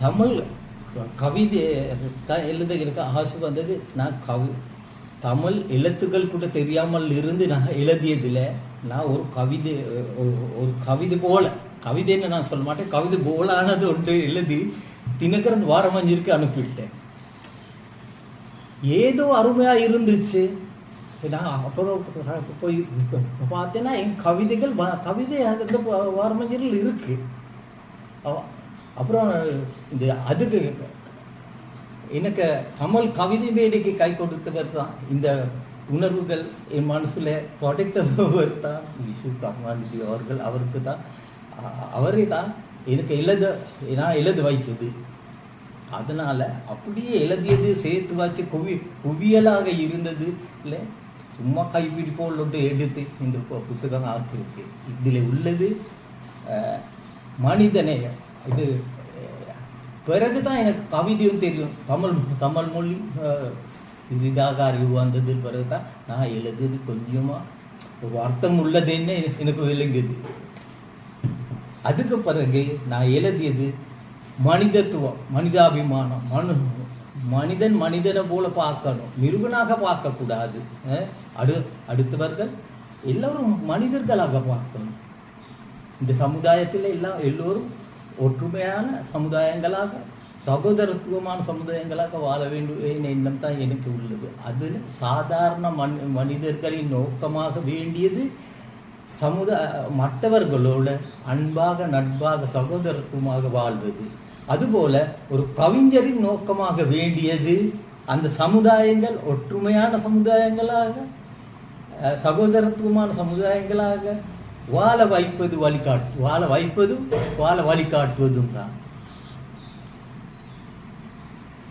தமிழ் கவிதை தான் எழுத எனக்கு ஆசை வந்தது. நான் கவி தமிழ் எழுத்துக்கள் கூட தெரியாமல் இருந்து நான் எழுதியதில் நான் ஒரு கவிதை ஒரு- கவிதை போல கவிதைன்னு நான் சொல்ல மாட்டேன் கவிதை போலானது ஒன்று எழுதி தினகரன் வாரமஞ்சிற்கு அனுப்பிவிட்டேன். ஏதோ அருமையாக இருந்துச்சு. நான் அப்புறம் போய் பார்த்தேன்னா என் கவிதைகள் வ- கவிதை அந்த வாரமஞ்சரில் இருக்குது அப்புறம் இந்த அதுக்கு எனக்கு கமல் கவிதை மேடைக்கு கை கொடுத்தவர் தான். இந்த உணர்வுகள் என் மனசில் படைத்தவர் தான். விஷு கருணாநிதி அவர்கள் அவருக்கு தான். அவரே தான் எனக்கு எழுத நான் எழுத வைத்தது. அதனால் அப்படியே எழுதியது சேர்த்து வச்சு குவி குவியலாக இருந்தது. இல்லை சும்மா கைப்பிடி போட்டு எடுத்து இந்த புத்தகம் ஆக்கியிருக்கு. இதில் உள்ளது மனிதநேயம். இது பிறகு தான் எனக்கு கவிதையும் தெரியும். தமிழ் தமிழ் மொழி சிறிதாக அறிவு வந்தது பிறகு தான் நான் எழுதுது கொஞ்சமாக ஒரு அர்த்தம் உள்ளதுன்னு எனக்கு விளங்குது அதுக்கு பிறகு நான் எழுதியது மனிதத்துவம் மனிதாபிமானம். மனு மனிதன் மனிதனை போல பார்க்கணும். மிருகனாக பார்க்கக்கூடாது. அடு அடுத்தவர்கள் எல்லோரும் மனிதர்களாக பார்க்கணும். இந்த சமுதாயத்தில் எல்லாம் எல்லோரும் ஒற்றுமையான சமுதாயங்களாக சகோதரத்துவமான சமுதாயங்களாக வாழ வேண்டும் எண்ணம் தான் எனக்கு உள்ளது அதில் சாதாரண மனி மனிதர்களின் நோக்கமாக வேண்டியது சமுதாய மற்றவர்களோட அன்பாக நட்பாக சகோதரத்துவமாக வாழ்வது அதுபோல ஒரு கவிஞரின் நோக்கமாக வேண்டியது அந்த சமுதாயங்கள் ஒற்றுமையான சமுதாயங்களாக சகோதரத்துவமான சமுதாயங்களாக வாழ வைப்பது வழிகாட்டு வாழ வைப்பதும் வாழ வழிகாட்டுவதும் தான்